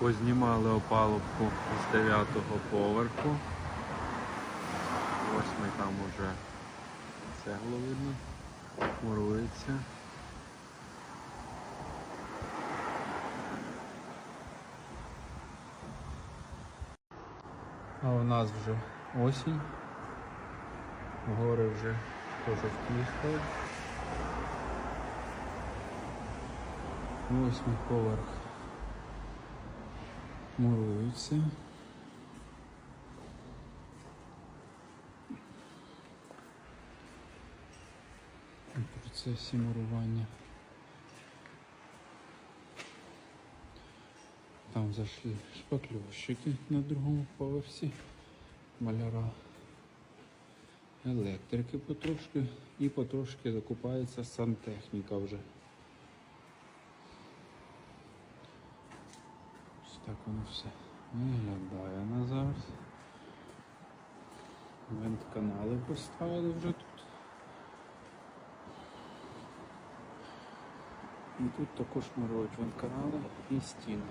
Познімали опалубку з 9 поверху. Восьмий там уже цеглу видно, мурується. А у нас вже осінь. Гори вже пожовтішали. Восьмий поверх мурується. У процесі мурування. Там зайшли шпакльовщики на другому поверсі, маляра, електрики потрошки і потрошки закупається сантехніка вже. Так воно все виглядає на зараз. Вентканали поставили вже тут. І тут також мурують вентканали і стіни.